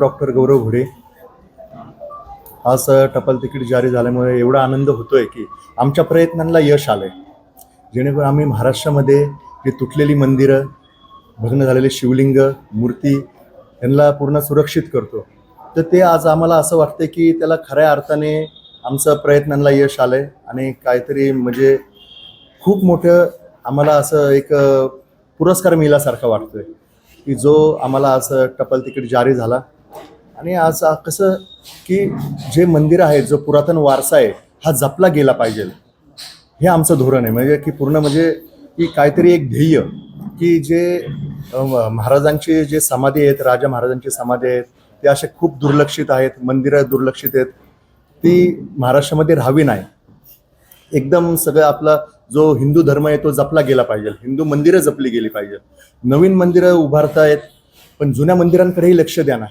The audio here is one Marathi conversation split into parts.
डॉक्टर गौरव घोडे. आज टपाल तिकीट जारी झाल्यामुळे एवढा आनंद होतोय की आमच्या प्रयत्नांना यश आलंय. जेणेकरून आम्ही महाराष्ट्रामध्ये जे तुटलेली मंदिरं भग्न झालेले शिवलिंग मूर्ती यांना पूर्ण सुरक्षित करतो. तर ते आज आम्हाला असं वाटतं की त्याला खऱ्या अर्थाने आमचं प्रयत्नांना यश आलंय आणि काहीतरी म्हणजे खूप मोठं आम्हाला असं एक पुरस्कार मिळाल्यासारखा वाटतोय. की जो आम्हाला असं टपाल तिकीट जारी झाला. आणि आज कसं की जे मंदिर आहे जो पुरातन वारसा आहे हा जपला गेला पाहिजे. हे आमचं धोरण आहे. म्हणजे की पूर्ण म्हणजे की काहीतरी एक ध्येय की जे महाराजांची जे समाधी आहेत राजा महाराजांची समाधी आहेत ते असे खूप दुर्लक्षित आहेत मंदिरं दुर्लक्षित आहेत ती महाराष्ट्रामध्ये राहावी नाही. एकदम सगळं आपलं जो हिंदू धर्म आहे तो जपला गेला पाहिजे. हिंदू मंदिरं जपली गेली पाहिजे. नवीन मंदिरं उभारतायत पण जुन्या मंदिरांकडेही लक्ष द्या ना.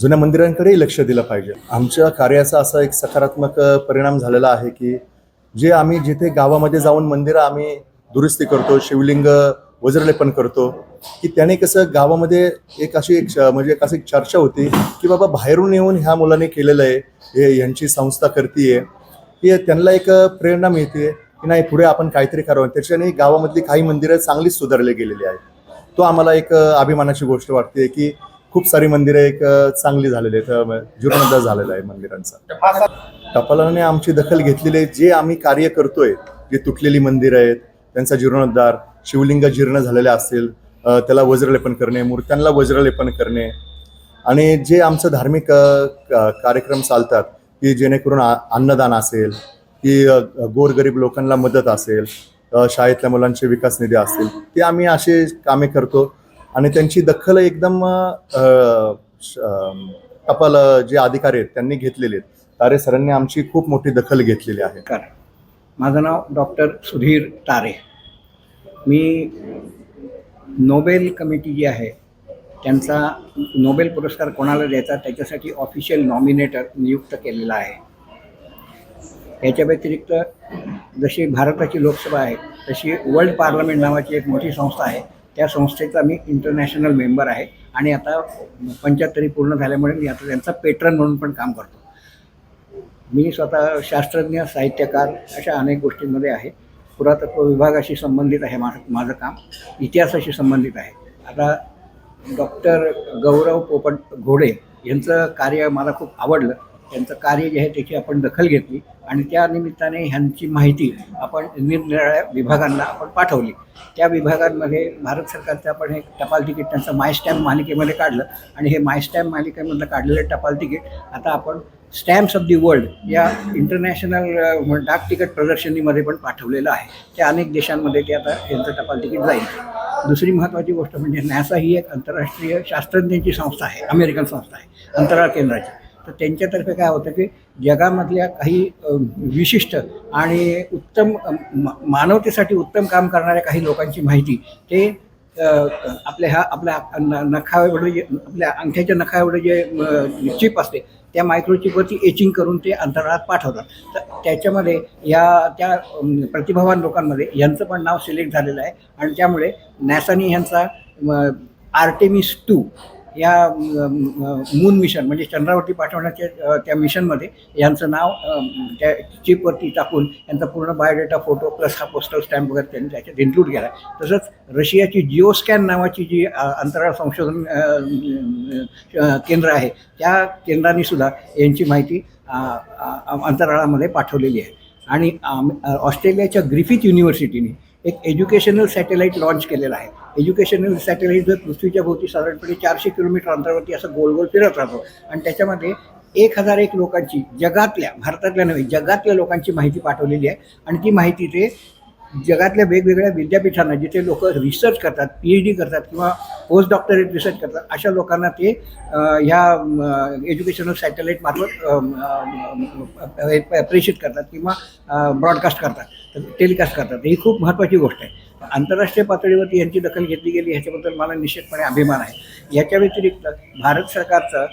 जुन्या मंदिरांकडेही लक्ष दिलं पाहिजे. आमच्या कार्याचा असा एक सकारात्मक परिणाम झालेला आहे की जे आम्ही जिथे गावामध्ये जाऊन मंदिरं आम्ही दुरुस्ती करतो शिवलिंग वज्रलेपन करतो की त्याने कसं गावामध्ये एक अशी एक म्हणजे एक अशी एक चर्चा होती की बाबा बाहेरून येऊन ह्या मुलाने केलेलं आहे हे यांची संस्था करतीये की त्यांना एक प्रेरणा मिळते की नाही पुढे आपण काहीतरी करावं. त्याच्याने गावामधली काही मंदिरं चांगलीच सुधारली गेलेली आहेत. तो आम्हाला एक अभिमानाची गोष्ट वाटते की खूप सारी मंदिरं एक चांगली झालेली आहेत. जीर्णोद्धार झालेला आहे मंदिरांचा. टपालाने आमची दखल घेतलेली आहे. जे आम्ही कार्य करतोय जे तुटलेली मंदिरं आहेत त्यांचा जीर्णोद्धार शिवलिंग जीर्ण झालेले असतील त्याला वज्रलेपन करणे मूर्त्यांना वज्रलेपन करणे. आणि जे आमचं धार्मिक कार्यक्रम चालतात की जेणेकरून अन्नदान असेल की गोरगरीब लोकांना मदत असेल शाळेतल्या मुलांचे विकास निधी असतील ते आम्ही असे कामे करतो. आणि त्यांची दखल एकदम टपाल जे अधिकारी आहेत त्यांनी घेतलेले आहेत. तारे सरांनी आमची खूप मोठी दखल घेतलेली आहे. कारण माझं नाव डॉक्टर सुधीर तारे. मी नोबेल कमिटी जी आहे त्यांचा नोबेल पुरस्कार कोणाला द्यायचा त्याच्यासाठी ऑफिशियल नॉमिनेटर नियुक्त केलेला आहे. याच्या व्यतिरिक्त जशी भारताची लोकसभा आहे तशी वर्ल्ड पार्लमेंट नावाची एक मोठी संस्था आहे. त्या संस्थेचा मी इंटरनॅशनल मेंबर आहे आणि आता पंच्याहत्तरी पूर्ण झाल्यामुळे मी आता त्यांचा पेट्रन म्हणून पण काम करतो. मी स्वतः शास्त्रज्ञ साहित्यकार अशा अनेक गोष्टींमध्ये आहे. पुरातत्व विभागाशी संबंधित आहे माझं माझं काम. इतिहासाशी संबंधित आहे. आता डॉक्टर गौरव पोपट घोडे यांचं कार्य मला खूप आवडलं. त्यांचं कार्य जे आहे त्याची आपण दखल घेतली आणि त्या निमित्ताने ह्यांची माहिती आपण निरनिराळ्या विभागांना आपण पाठवली. त्या विभागांमध्ये भारत सरकारचं आपण हे टपाल तिकीट त्यांचं माय स्टॅम्प मालिकेमध्ये काढलं आणि हे माय स्टॅम्प मालिकेमधलं काढलेलं टपाल तिकीट आता आपण स्टॅम्प्स ऑफ दी वर्ल्ड या इंटरनॅशनल डाक तिकीट प्रदर्शनीमध्ये पण पाठवलेलं आहे. त्या अनेक देशांमध्ये ते आता यांचं टपाल तिकीट जाईल. दुसरी महत्त्वाची गोष्ट म्हणजे नॅसा ही एक आंतरराष्ट्रीय शास्त्रज्ञांची संस्था आहे अमेरिकन संस्था आहे अंतराळ केंद्राची. तर त्यांच्यातर्फे काय होतं की जगामधल्या काही विशिष्ट आणि उत्तम मानवतेसाठी उत्तम काम करणाऱ्या काही लोकांची माहिती ते आपल्या ह्या आपल्या न- नखा एवढं जे आपल्या अंगठ्याच्या नखाएवढं जे चिप असते त्या मायक्रोचिपवरती एचिंग करून ते अंतराळात पाठवतात. तर त्याच्यामध्ये या त्या प्रतिभावान लोकांमध्ये यांचं पण नाव सिलेक्ट झालेलं आहे. आणि त्यामुळे नॅसानी ह्यांचा आर्टेमिस टू या मून मिशन म्हणजे चंद्रावरती पाठवण्याच्या त्या मिशनमध्ये यांचं नाव त्या चिपवरती टाकून यांचा पूर्ण बायोडेटा फोटो प्लस हा पोस्टल स्टॅम्प वगैरे त्यांनी त्याच्यात इन्क्लूड केला. आहे तसंच रशियाची जिओस्कॅन नावाची जी अंतराळ संशोधन केंद्र आहे त्या केंद्राने सुद्धा यांची माहिती अंतराळामध्ये पाठवलेली आहे. आणि ऑस्ट्रेलियाच्या ग्रिफिथ युनिव्हर्सिटीने एक एज्युकेशनल सॅटेलाईट लॉन्च केलेला आहे. एज्युकेशनल सॅटेलाईट जर पृथ्वीच्या भोवती साधारणपणे चारशे किलोमीटर अंतरावरती असं गोल गोल फिरत राहतो आणि त्याच्यामध्ये एक हजार एक लोकांची जगातल्या भारतातल्या नव्हे जगातल्या लोकांची माहिती पाठवलेली आहे. आणि ती माहिती ते जगातल्या वेगवेगळ्या विद्यापीठांना जिथे लोक रिसर्च करतात पी एच डी करतात किंवा पोस्ट डॉक्टरेट रिसर्च करतात अशा लोकांना ते ह्या एज्युकेशनल सॅटेलाईट मार्फत प्रेषित करतात किंवा ब्रॉडकास्ट करतात. टेलिकास्ट करतात. ही खूप महत्त्वाची गोष्ट आहे. आंतरराष्ट्रीय पातळीवरती यांची दखल घेतली गेली ह्याच्याबद्दल मला निश्चितपणे अभिमान आहे. याच्या व्यतिरिक्त भारत सरकारचं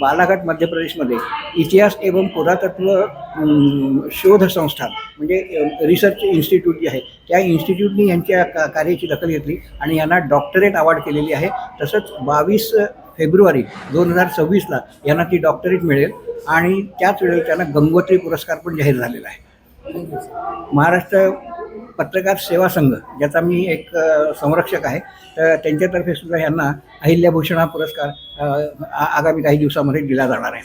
बालाघाट मध्य प्रदेशमध्ये इतिहास एवं पुरातत्व शोध संस्था म्हणजे रिसर्च इन्स्टिट्यूट जी आहे त्या इन्स्टिट्यूटनी यांच्या का कार्याची दखल घेतली आणि यांना डॉक्टरेट अवॉर्ड केलेली आहे. तसंच बावीस फेब्रुवारी दोन हजार सव्वीसला यांना ती डॉक्टरेट मिळेल आणि त्याच वेळी त्यांना गंगोत्री पुरस्कार पण जाहीर झालेला आहे. महाराष्ट्र पत्रकार सेवा संघ ज्याचा मी एक संरक्षक आहे तर त्यांच्यातर्फे सुद्धा यांना अहिल्याभूषण हा पुरस्कार आ- आगामी काही दिवसामध्ये दिला जाणार आहे.